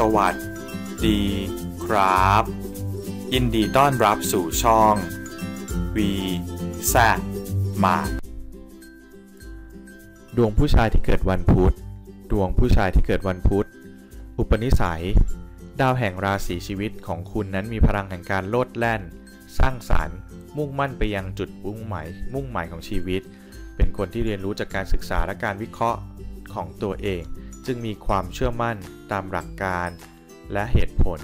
สวัสดีครับ ยินดีต้อนรับสู่ช่อง V แซมาดวงผู้ชายที่เกิดวันพุธ ดวงผู้ชายที่เกิดวันพุธ อุปนิสัย ดาวแห่งราศีชีวิตของคุณนั้นมีพลังแห่งการโลดแล่น สร้างสารรค์ มุ่งมั่นไปยังจุดมุ่งหมายมุ่งหมายของชีวิต เป็นคนที่เรียนรู้จากการศึกษาและการวิเคราะห์ของตัวเอง จึงมีความเชื่อมั่นตามหลักการและเหตุผล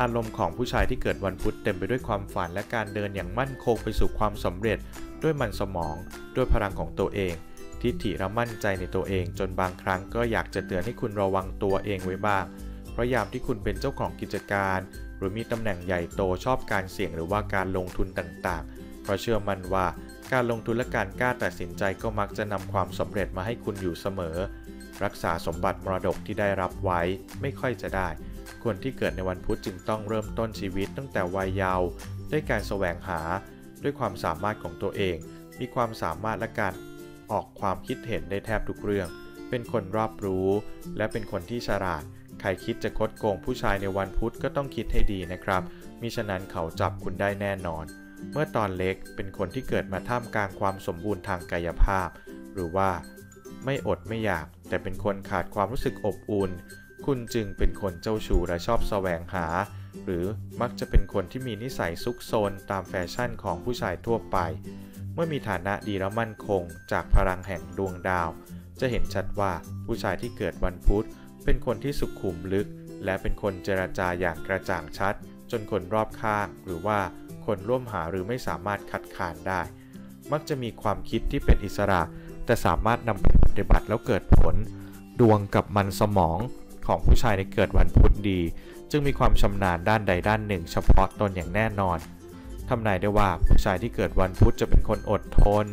อารมณ์ของผู้ชายที่เกิดวันพุธเต็มไปด้วยความฝันและการเดินอย่างมั่นคงไปสู่ความสำเร็จ ด้วยมันสมอง ด้วยพลังของตัวเอง ทิฏฐิและมั่นใจในตัวเอง จนบางครั้งก็อยากจะเตือนให้คุณระวังตัวเองไว้บ้างเพราะยามที่คุณเป็นเจ้าของกิจการ หรือมีตำแหน่งใหญ่โตชอบการเสี่ยงหรือว่าการลงทุนต่างๆ เพราะเชื่อมั่นว่าการลงทุนและการกล้าตัดสินใจก็มักจะนำความสำเร็จมาให้คุณอยู่เสมอ รักษาสมบัติมรดกที่ได้รับไว้ไม่ค่อยจะได้ คนที่เกิดในวันพุธจึงต้องเริ่มต้นชีวิตตั้งแต่วัยเยาว์ด้วยการแสวงหา ด้วยความสามารถของตัวเอง มีความสามารถและการออกความคิดเห็นได้แทบทุกเรื่อง เป็นคนรอบรู้ และเป็นคนที่ฉลาด ใครคิดจะคดโกงผู้ชายในวันพุธก็ต้องคิดให้ดีนะครับมิฉะนั้นเขาจับคุณได้แน่นอน เมื่อตอนเล็กเป็นคนที่เกิดมาท่ามกลางความสมบูรณ์ทางกายภาพ หรือว่า ไม่อดไม่อยาก แต่เป็นคนขาดความรู้สึกอบอุ่น คุณจึงเป็นคนเจ้าชู้และชอบแสวงหา หรือมักจะเป็นคนที่มีนิสัยซุกซนตามแฟชั่นของผู้ชายทั่วไป เมื่อมีฐานะดีและมั่นคง จากพลังแห่งดวงดาว จะเห็นชัดว่าผู้ชายที่เกิดวันพุธ เป็นคนที่สุขุมลึก และเป็นคนเจรจาอย่างกระจ่างชัด จนคนรอบข้าง หรือว่าคนร่วมหาหรือไม่สามารถคัดค้านได้ มักจะมีความคิดที่เป็นอิสระ แต่สามารถนำไปปฏิบัติแล้วเกิดผล ดวงกับมันสมองของผู้ชายในเกิดวันพุธดี จึงมีความชำนาญด้านใดด้านหนึ่ง เฉพาะตนอย่างแน่นอนทำนายได้ว่าผู้ชายที่เกิดวันพุธจะเป็นคนอดทน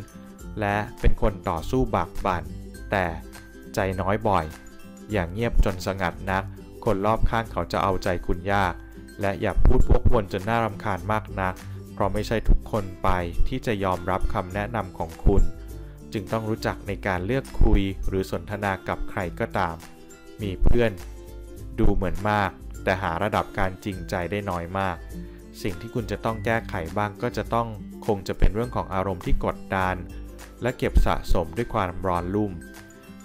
และเป็นคนต่อสู้บากบั่น แต่ใจน้อยบ่อย อย่างเงียบจนสงัดนัก คนรอบข้างเขาจะเอาใจคุณยาก และอย่าพูดวกวนจนน่ารำคาญมากนัก เพราะไม่ใช่ทุกคนไปที่จะยอมรับคำแนะนำของคุณ จึงต้องรู้จักในการเลือกคุยหรือสนทนากับใครก็ตาม มีเพื่อนดูเหมือนมาก แต่หาระดับการจริงใจได้น้อยมาก สิ่งที่คุณจะต้องแก้ไขบ้างก็จะต้องคงจะเป็นเรื่องของอารมณ์ที่กดดัน และเก็บสะสมด้วยความร้อนรุ่ม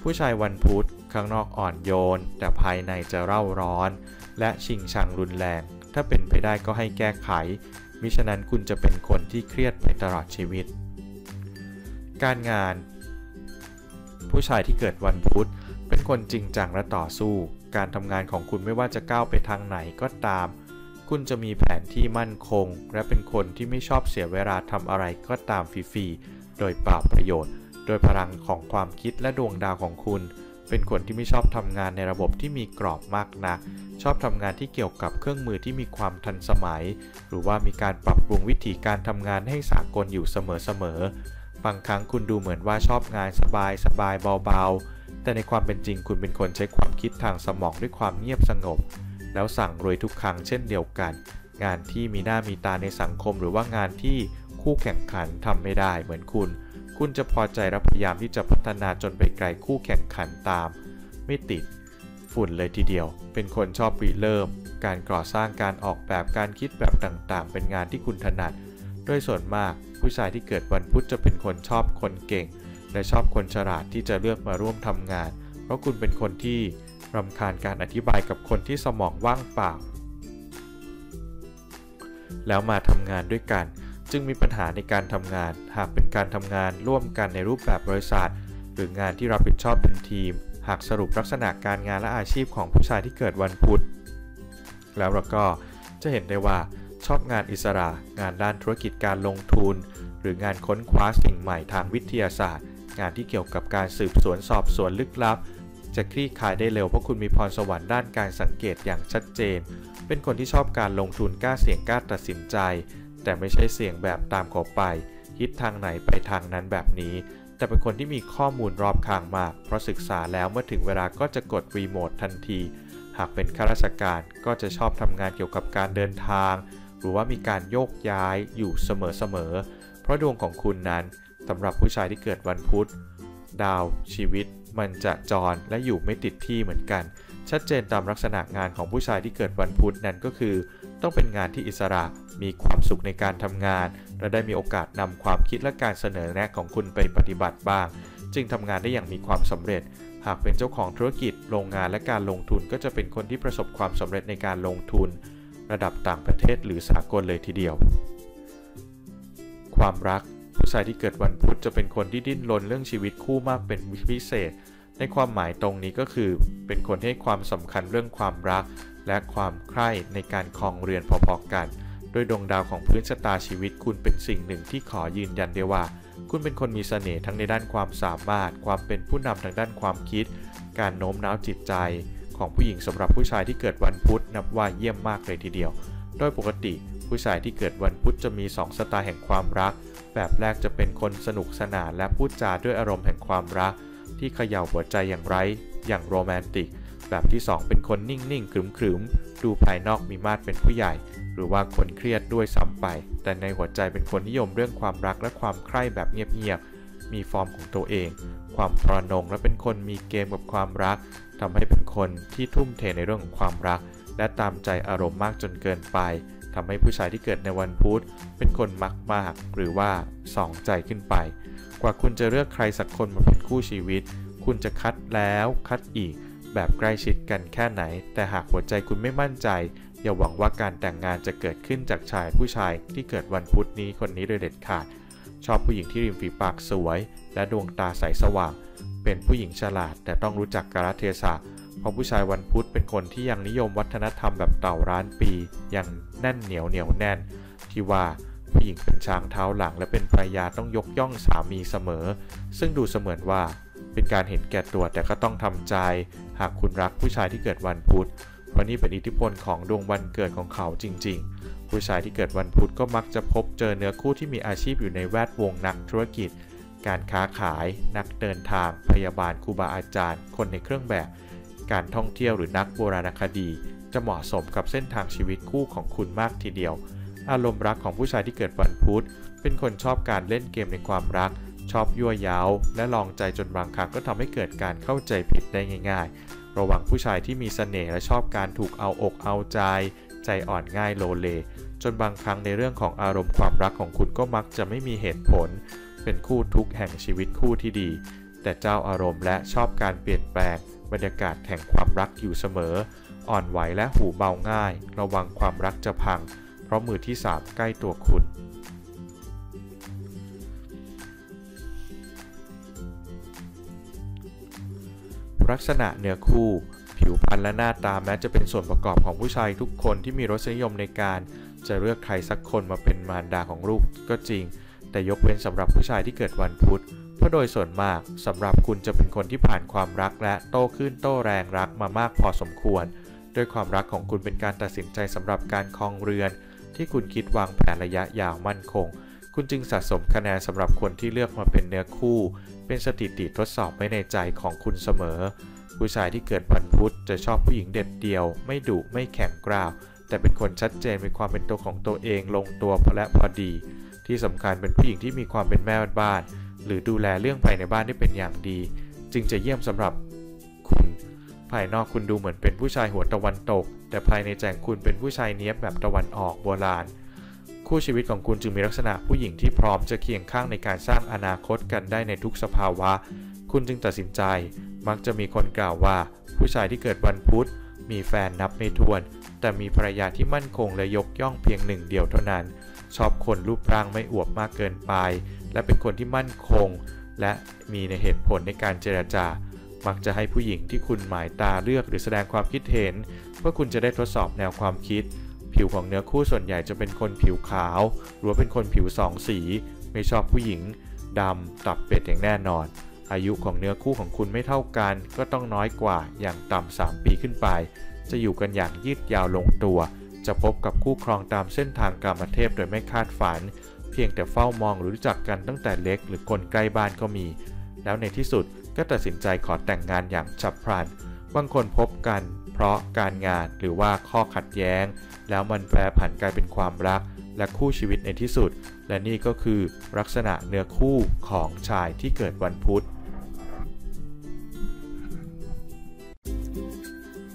ผู้ชายวันพุธข้างนอกอ่อนโยน แต่ภายในจะเร่าร้อน และชิงชังรุนแรง ถ้าเป็นไปได้ก็ให้แก้ไขมิฉะนั้นคุณจะเป็นคนที่เครียดไปตลอดชีวิต การงาน ผู้ชายที่เกิดวันพุธ เป็นคนจริงจังและต่อสู้ การทำงานของคุณไม่ว่าจะก้าวไปทางไหนก็ตาม คุณจะมีแผนที่มั่นคง และเป็นคนที่ไม่ชอบเสียเวลาทำอะไรก็ตามฟรีๆโดยเปล่าประโยชน์ โดยพลังของความคิดและดวงดาวของคุณ เป็นคนที่ไม่ชอบทำงานในระบบที่มีกรอบมากนัก ชอบทำงานที่เกี่ยวกับเครื่องมือที่มีความทันสมัย หรือว่ามีการปรับปรุงวิธีการทำงานให้สากลอยู่เสมอๆ บางครั้งคุณดูเหมือนว่าชอบงานสบายสบายเบาๆ แต่ในความเป็นจริงคุณเป็นคนใช้ความคิดทางสมองด้วยความเงียบสงบ แล้วสั่งรวยทุกครั้งเช่นเดียวกัน งานที่มีหน้ามีตาในสังคมหรือว่างานที่คู่แข่งขันทำไม่ได้เหมือนคุณ คุณจะพอใจและพยายามที่จะพัฒนาจนไปไกลคู่แข่งขันตาม ไม่ติด ฝุ่นเลยทีเดียว เป็นคนชอบริเริ่ม การก่อสร้างการออกแบบการคิดแบบต่างๆ เป็นงานที่คุณถนัด โดยส่วนมากผู้ชายที่เกิดวันพุธจะเป็นคนชอบคนเก่ง และชอบคนฉลาดที่จะเลือกมาร่วมทำงาน เพราะคุณเป็นคนที่รำคาญการอธิบายกับคนที่สมองว่างเปล่า แล้วมาทำงานด้วยกัน จึงมีปัญหาในการทำงาน หากเป็นการทำงานร่วมกันในรูปแบบบริษัท หรืองานที่รับผิดชอบเป็นทีม หากสรุปลักษณะการงานและอาชีพของผู้ชายที่เกิดวันพุธ แล้วเราก็จะเห็นได้ว่า ชอบงานอิสระ งานด้านธุรกิจการลงทุน หรืองานค้นคว้าสิ่งใหม่ทางวิทยาศาสตร์ งานที่เกี่ยวกับการสืบสวนสอบสวนลึกลับ จะคลี่คลายได้เร็วเพราะคุณมีพรสวรรค์ด้านการสังเกตอย่างชัดเจน เป็นคนที่ชอบการลงทุนกล้าเสี่ยงกล้าตัดสินใจ แต่ไม่ใช่เสี่ยงแบบตามเขาไป คิดทางไหนไปทางนั้นแบบนี้ แต่เป็นคนที่มีข้อมูลรอบข้างมาก เพราะศึกษาแล้วเมื่อถึงเวลาก็จะกดรีโมททันทีหากเป็นข้าราชการก็จะชอบทำงานเกี่ยวกับการเดินทาง รือว่ามีการโยกย้ายอยู่เสมอๆ เพราะดวงของคุณนั้นสำหรับผู้ชายที่เกิดวันพุธ ดาว ชีวิต มันจะจรและอยู่ไม่ติดที่เหมือนกัน ชัดเจนตามลักษณะงานของผู้ชายที่เกิดวันพุธนั่นก็คือ ต้องเป็นงานที่อิสระมีความสุขในการทำงาน และได้มีโอกาสนำความคิดและการเสนอแนะของคุณไปปฏิบัติบ้าง จึงทำงานได้อย่างมีความสำเร็จหากเป็นเจ้าของธุรกิจ โรงงานและการลงทุนก็จะเป็นคนที่ประสบความสำเร็จในการลงทุน ระดับต่างประเทศหรือสากลเลยทีเดียว ความรักผู้ชายที่เกิดวันพุธจะเป็นคนที่ดิ้นรนเรื่องชีวิตคู่มากเป็นพิเศษ ในความหมายตรงนี้ก็คือ เป็นคนให้ความสำคัญเรื่องความรัก และความใคร่ในการคลองเรือนพอๆกัน โดยดวงดาวของพื้นชะตาชีวิตคุณเป็นสิ่งหนึ่งที่ขอยืนยันได้ว่า คุณเป็นคนมีเสน่ห์ทั้งในด้านความสามารถ ความเป็นผู้นำทางด้านความคิด การโน้มน้าวจิตใจ ของผู้หญิงสำหรับผู้ชายที่เกิดวันพุธนับว่าเยี่ยมมากเลยทีเดียว โดยปกติผู้ชายที่เกิดวันพุธจะมี 2 สไตล์แห่งความรัก แบบแรกจะเป็นคนสนุกสนานและพูดจาด้วยอารมณ์แห่งความรัก ที่เขย่าหัวใจอย่างไร้อย่างโรแมนติก แบบที่ 2 เป็นคนนิ่งๆขรึมๆ ดูภายนอกมีมาดเป็นผู้ใหญ่ หรือว่าคนเครียดด้วยซ้ำไป แต่ในหัวใจเป็นคนนิยมเรื่องความรักและความใคร่แบบเงียบๆมีฟอร์มของตัวเอง ความทระนง และเป็นคนมีเกมกับความรักทำให้เป็นคนที่ทุ่มเทในเรื่องของความรัก และตามใจอารมณ์มากจนเกินไปทำให้ผู้ชายที่เกิดในวันพุธเป็นคนมักมาก หรือว่าสองใจขึ้นไป กว่าคุณจะเลือกใครสักคนมาเป็นคู่ชีวิต คุณจะคัดแล้วคัดอีก แบบใกล้ชิดกันแค่ไหน แต่หากหัวใจคุณไม่มั่นใจอย่าหวังว่าการแต่งงานจะเกิดขึ้นจากชายผู้ชายที่เกิดวันพุธนี้คนนี้โดยเด็ดขาด ชอบผู้หญิงที่ริมฝีปากสวย และดวงตาใสสว่าง เป็นผู้หญิงฉลาด แต่ต้องรู้จักกาลเทศะเพราะผู้ชายวันพุธเป็นคนที่ยังนิยมวัฒนธรรมแบบเต่าร้านปีอย่างแน่นเหนียวเหนียวแน่น ที่ว่าผู้หญิงเป็นช้างเท้าหลัง และเป็นภรรยาต้องยกย่องสามีเสมอ ซึ่งดูเสมือนว่า เป็นการเห็นแก่ตัวแต่ก็ต้องทำใจ หากคุณรักผู้ชายที่เกิดวันพุธเพราะนี่เป็นอิทธิพลของดวงวันเกิดของเขาจริง ๆ ผู้ชายที่เกิดวันพุธก็มักจะพบเจอเนื้อคู่ที่มีอาชีพอยู่ในแวดวงนักธุรกิจ การค้าขาย นักเดินทาง พยาบาลครูบาอาจารย์ คนในเครื่องแบบ การท่องเที่ยวหรือนักโบราณคดี จะเหมาะสมกับเส้นทางชีวิตคู่ของคุณมากทีเดียว อารมณ์รักของผู้ชายที่เกิดวันพุธเป็นคนชอบการเล่นเกมในความรัก ชอบยั่วยาวและลองใจจนบางครั้งก็ทำให้เกิดการเข้าใจผิดได้ง่าย ๆ ระหว่างผู้ชายที่มีเสน่ห์และชอบการถูกเอาอกเอาใจ ใจอ่อนง่ายโลเล จนบางครั้งในเรื่องของอารมณ์ความรักของคุณก็มักจะไม่มีเหตุผล เป็นคู่ทุกแห่งชีวิตคู่ที่ดี แต่เจ้าอารมณ์และชอบการเปลี่ยนแปลง บรรยากาศแห่งความรักอยู่เสมอ อ่อนไหวและหูเบาง่าย ระวังความรักจะพัง เพราะมือที่สามใกล้ตัวคุณลักษณะเนื้อคู่ ผิวพรรณและหน้าตาแม้จะเป็นส่วนประกอบของผู้ชายทุกคนที่มีรสนิยมในการ จะเลือกใครสักคนมาเป็นมารดาของลูกก็จริง แต่ยกเว้นสำหรับผู้ชายที่เกิดวันพุธ เพราะโดยส่วนมากสำหรับคุณจะเป็นคนที่ผ่านความรักและโตขึ้นโตแรงรักมามากพอสมควร ด้วยความรักของคุณเป็นการตัดสินใจสำหรับการคลองเรือน ที่คุณคิดวางแผนระยะยาวมั่นคง คุณจึงสะสมคะแนนสำหรับคนที่เลือกมาเป็นเนื้อคู่ เป็นสถิติทดสอบไว้ในใจของคุณเสมอ ผู้ชายที่เกิดวันพุธจะชอบผู้หญิงเด็ดเดียว ไม่ดุไม่แข็งกร้าว แต่เป็นคนชัดเจนมีความเป็นตัวของตัวเองลงตัวพอและพอดี ที่สำคัญเป็นผู้หญิงที่มีความเป็นแม่บ้าน หรือดูแลเรื่องภายในบ้านได้เป็นอย่างดี จึงจะเยี่ยมสำหรับคุณ ภายนอกคุณดูเหมือนเป็นผู้ชายหัวตะวันตก แต่ภายในใจคุณเป็นผู้ชายเนี้ยบแบบตะวันออกโบราณ คู่ชีวิตของคุณจึงมีลักษณะผู้หญิงที่พร้อมจะเคียงข้างในการสร้างอนาคตกันได้ในทุกสภาวะ คุณจึงตัดสินใจ มักจะมีคนกล่าวว่า ผู้ชายที่เกิดวันพุธมีแฟนนับไม่ถ้วน แต่มีภรรยาที่มั่นคงและยกย่องเพียงหนึ่งเดียวเท่านั้น ชอบคนรูปร่างไม่อวบมากเกินไป และเป็นคนที่มั่นคง และมีในเหตุผลในการเจรจา มักจะให้ผู้หญิงที่คุณหมายตาเลือกหรือแสดงความคิดเห็น เพื่อคุณจะได้ทดสอบแนวความคิด ผิวของเนื้อคู่ส่วนใหญ่จะเป็นคนผิวขาว หรือเป็นคนผิวสองสี ไม่ชอบผู้หญิงดำตับเป็ดอย่างแน่นอน อายุของเนื้อคู่ของคุณไม่เท่ากัน ก็ต้องน้อยกว่าอย่างต่ำ3ปีขึ้นไป จะอยู่กันอย่างยืดยาวลงตัว จะพบกับคู่ครองตามเส้นทางกามเทพโดยไม่คาดฝัน เพียงแต่เฝ้ามองหรือรู้จักกันตั้งแต่เล็กหรือคนใกล้บ้านก็มี แล้วในที่สุดก็ตัดสินใจขอแต่งงานอย่างฉับพลัน บางคนพบกัน เพราะการงานหรือว่าข้อขัดแย้ง แล้วมันแปรผันกลายเป็นความรัก และคู่ชีวิตในที่สุด และนี่ก็คือลักษณะเนื้อคู่ของชายที่เกิดวันพุธ